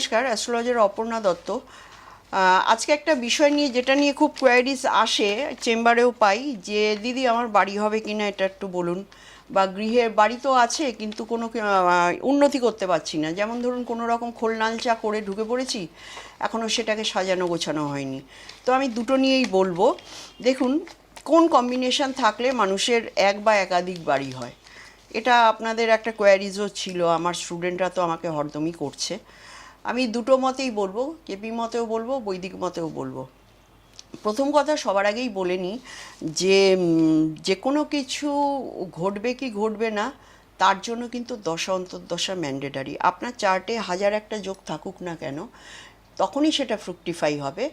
নমস্কার অ্যাস্ট্রোলজার অপর্ণা দত্ত। আজকে একটা বিষয় নিয়ে, যেটা নিয়ে খুব কোয়ারিজ আসে, চেম্বারেও পাই যে, দিদি, আমার বাড়ি হবে কি না এটা একটু বলুন। বা গৃহে বাড়ি তো আছে, কিন্তু কোনো উন্নতি করতে পারছি না। যেমন ধরুন, কোনো রকম খোলনালচা করে ঢুকে পড়েছি এখনও সেটাকে সাজানো গোছানো হয়নি। তো আমি দুটো নিয়েই বলব। দেখুন, কোন কম্বিনেশন থাকলে মানুষের এক বা একাধিক বাড়ি হয়? এটা আপনাদের একটা কোয়ারিজও ছিল, আমার স্টুডেন্টরা তো আমাকে হরদমই করছে। আমি দুটো মতেই বলব, কেপি মতেও বলব, বৈদিক মতেও বলব। প্রথম কথা সবার আগেই বলে নিই যে যে কোনো কিছু ঘটবে কি ঘটবে না, তার জন্য কিন্তু দশা অন্তর্দশা ম্যান্ডেটারি আপনার চার্টে হাজার একটা যোগ থাকুক না কেন তখনই সেটা ফ্রুক্টিফাই হবে।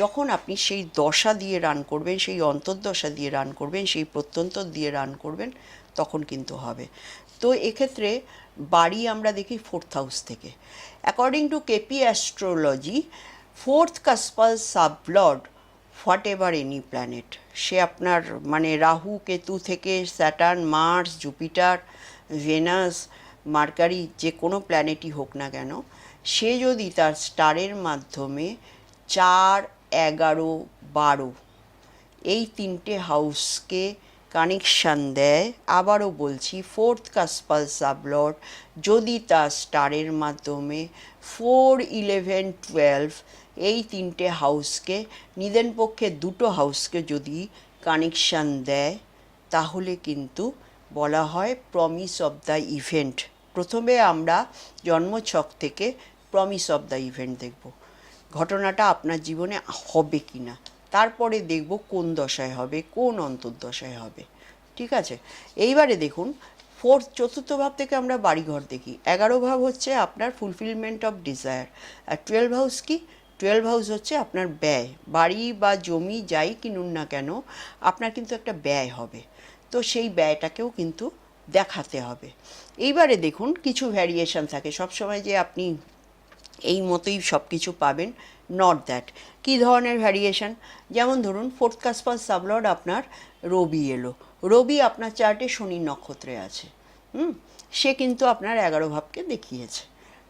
যখন আপনি সেই দশা দিয়ে রান করবেন, সেই অন্তর্দশা দিয়ে রান করবেন, সেই প্রত্যন্তর দিয়ে রান করবেন, তখন কিন্তু হবে। তো এক্ষেত্রে বাড়ি আমরা দেখি ফোর্থ হাউস থেকে। According to KP astrology fourth cuspal sub lord whatever any planet সে আপনার মানে রাহু, কেতু থেকে Saturn Mars Jupiter Venus Mercury যে কোনো প্ল্যানেটই হোক না কেন সে যদি তার স্টারের মাধ্যমে চার, এগারো, বারো এই তিনটে হাউসকে কানেকশান দেয়, আবারও বলছি, ফোর্থ কাসপাল সাবলট যদি তার স্টারের মাধ্যমে ফোর, ইলেভেন, টুয়েলভ এই তিনটে হাউসকে, নিদেন পক্ষে দুটো হাউসকে যদি কানেকশান দেয়, তাহলে কিন্তু বলা হয় প্রমিস অফ দ্য ইভেন্ট। প্রথমে আমরা জন্মছক থেকে প্রমিস অফ দ্য ইভেন্ট দেখব। ঘটনাটা আপনার জীবনে হবে কি না তারপরে দেখব কোন দশায় হবে, কোন অন্তর্দশায় হবে। ঠিক আছে? এইবারে দেখুন ফোর্থ চতুর্থ ভাব থেকে আমরা বাড়িঘর দেখি। এগারো ভাব হচ্ছে আপনার ফুলফিলমেন্ট অফ ডিজায়ার আর টুয়েলভ হাউস কি? টুয়েলভ হাউস হচ্ছে আপনার ব্যয়। বাড়ি বা জমি যাই কিনুন না কেন, আপনার কিন্তু একটা ব্যয় হবে। তো সেই ব্যয়টাকেও কিন্তু দেখাতে হবে। এইবারে দেখুন, কিছু ভ্যারিয়েশন থাকে। সবসময় যে আপনি এই মতোই সব কিছু পাবেন নট দ্যাট কী ধরনের ভ্যারিয়েশন যেমন ধরুন ফোর্থ কাসপাল সাবলর্ড আপনার রবি এলো। রবি আপনার চার্টে শনি নক্ষত্রে আছে। হুম? সে কিন্তু আপনার এগারো ভাবকে দেখিয়েছে।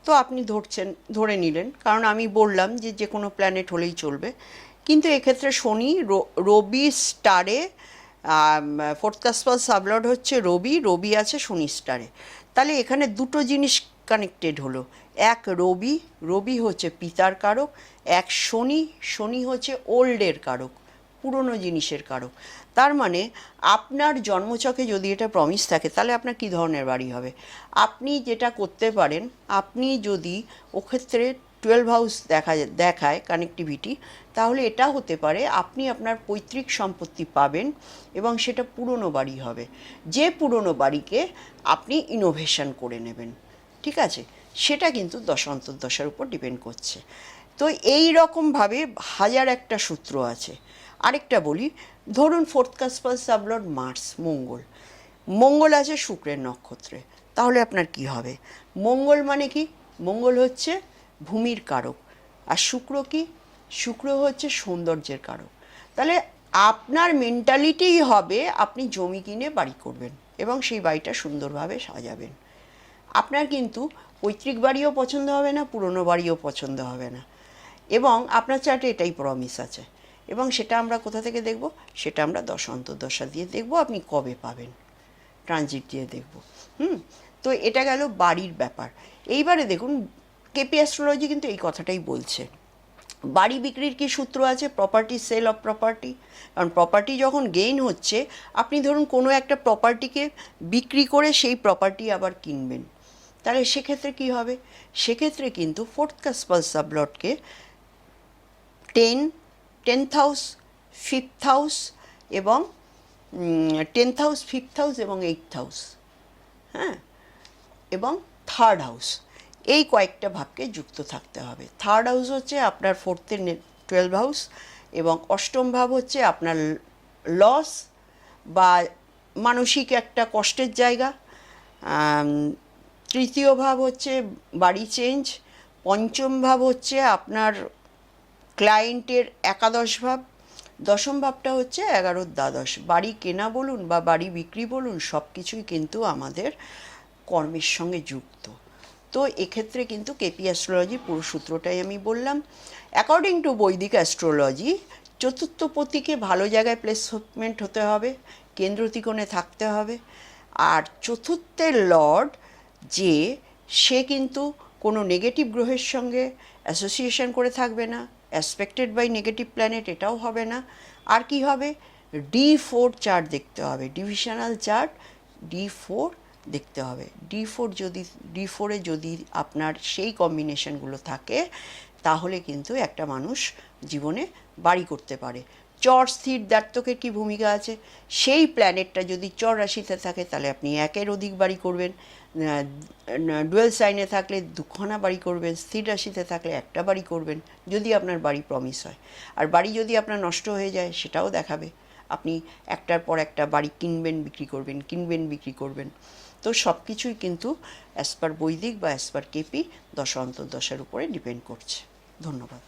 তো আপনি ধরছেন, ধরে নিলেন। কারণ আমি বললাম যে যে কোনো প্ল্যানেট হলেই চলবে। কিন্তু এক্ষেত্রে শনি রবি স্টারে ফোর্থ কাসপাল সাবলর্ড হচ্ছে রবি রবি আছে শনি স্টারে তাহলে এখানে দুটো জিনিস কানেক্টেড হলো। এক রবি রবি হচ্ছে পিতার কারক, এক শনি শনি হচ্ছে ওল্ডের কারক, পুরনো জিনিসের কারক। তার মানে আপনার জন্মচকে যদি এটা প্রমিস থাকে, তাহলে আপনার কী ধরনের বাড়ি হবে? আপনি যেটা করতে পারেন, আপনি যদি ওক্ষেত্রে টুয়েলভ হাউস দেখা, দেখায় কানেক্টিভিটি তাহলে এটা হতে পারে আপনি আপনার পৈতৃক সম্পত্তি পাবেন এবং সেটা পুরনো বাড়ি হবে। যে পুরনো বাড়িকে আপনি ইনোভেশন করে নেবেন। ঠিক আছে? সেটা কিন্তু দশ অন্তর্দশার উপর ডিপেন্ড করছে। তো এই রকমভাবে হাজার একটা সূত্র আছে। আরেকটা বলি, ধরুন ফোর্থ কাসপাল সাবলড মার্স, মঙ্গল। মঙ্গল আছে শুক্রের নক্ষত্রে। তাহলে আপনার কি হবে? মঙ্গল মানে কি? মঙ্গল হচ্ছে ভূমির কারক। আর শুক্র কি? শুক্র হচ্ছে সৌন্দর্যের কারক। তাহলে আপনার মেন্টালিটিই হবে আপনি জমি কিনে বাড়ি করবেন এবং সেই বাড়িটা সুন্দরভাবে সাজাবেন। আপনার কিন্তু পৈতৃক বাড়িও পছন্দ হবে না, পুরনো বাড়িও পছন্দ হবে না। এবং আপনার চার্টে এটাই প্রমিস আছে। এবং সেটা আমরা কোথা থেকে দেখব? সেটা আমরা দশ অন্তর্দশা দিয়ে দেখব আপনি কবে পাবেন। ট্রানজিট দিয়ে দেখব। হুম? তো এটা গেল বাড়ির ব্যাপার। এইবারে দেখুন কেপি অ্যাস্ট্রোলজি কিন্তু এই কথাটাই বলছে। বাড়ি বিক্রির কি সূত্র আছে? প্রপার্টি সেল অফ প্রপার্টি কারণ প্রপার্টি যখন গেইন হচ্ছে, আপনি ধরুন কোনো একটা প্রপার্টিকে বিক্রি করে সেই প্রপার্টি আবার কিনবেন। তাহলে সেক্ষেত্রে কি হবে? সেক্ষেত্রে কিন্তু fourth cuspal সাবলটকে ten tenth house fifth house এবং টেন্থ হাউস ফিফথ হাউস এবং এইট হাউস হ্যাঁ? এবং থার্ড হাউস এই কয়েকটা ভাবকে যুক্ত থাকতে হবে। থার্ড হাউস হচ্ছে আপনার ফোর্থের টুয়েলভ হাউস এবং অষ্টম ভাব হচ্ছে আপনার লস বা মানসিক একটা কষ্টের জায়গা তৃতীয় ভাব হচ্ছে বাড়ি চেঞ্জ, পঞ্চম ভাব হচ্ছে আপনার ক্লায়েন্টের একাদশ ভাব, দশম ভাবটা হচ্ছে এগারোর দ্বাদশ। বাড়ি কেনা বলুন বা বাড়ি বিক্রি বলুন সব কিছুই কিন্তু আমাদের কর্মের সঙ্গে যুক্ত। তো এক্ষেত্রে কিন্তু কেপি অ্যাস্ট্রোলজি পুরো সূত্রটাই আমি বললাম। অ্যাকর্ডিং টু বৈদিক অ্যাস্ট্রোলজি চতুর্থ পতিকে ভালো জায়গায় প্লেসমেন্ট হতে হবে, কেন্দ্র ত্রিকোণে থাকতে হবে। আর চতুর্থের লর্ড যে সে কিন্তু কোনো নেগেটিভ গ্রহের সঙ্গে অ্যাসোসিয়েশন করে থাকবে না অ্যাসপেক্টেড বাই নেগেটিভ প্ল্যানেট এটাও হবে না। আর কি হবে? ডি ফোর চার্ট দেখতে হবে ডিভিশনাল চার্ট ডি ফোর দেখতে হবে। ডি ফোর যদি ডি ফোরে যদি আপনার সেই কম্বিনেশনগুলো থাকে, তাহলে কিন্তু একটা মানুষ জীবনে বাড়ি করতে পারে। চর স্থির দ্বার্থকের কী ভূমিকা আছে? সেই প্ল্যানেটটা যদি চর রাশিতে থাকে, তাহলে আপনি একের অধিক বাড়ি করবেন। ডুয়েল সাইনে থাকলে দুখানা বাড়ি করবেন, স্থির রাশিতে থাকলে একটা বাড়ি করবেন, যদি আপনার বাড়ি প্রমিস হয়। আর বাড়ি যদি আপনার নষ্ট হয়ে যায়, সেটাও দেখাবে। আপনি একটার পর একটা বাড়ি কিনবেন, বিক্রি করবেন, কিনবেন, বিক্রি করবেন। তো সব কিছুই কিন্তু অ্যাজ পার বৈদিক বা অ্যাজ পার কেপি দশা অন্তর্দশার উপরে ডিপেন্ড করছে। ধন্যবাদ।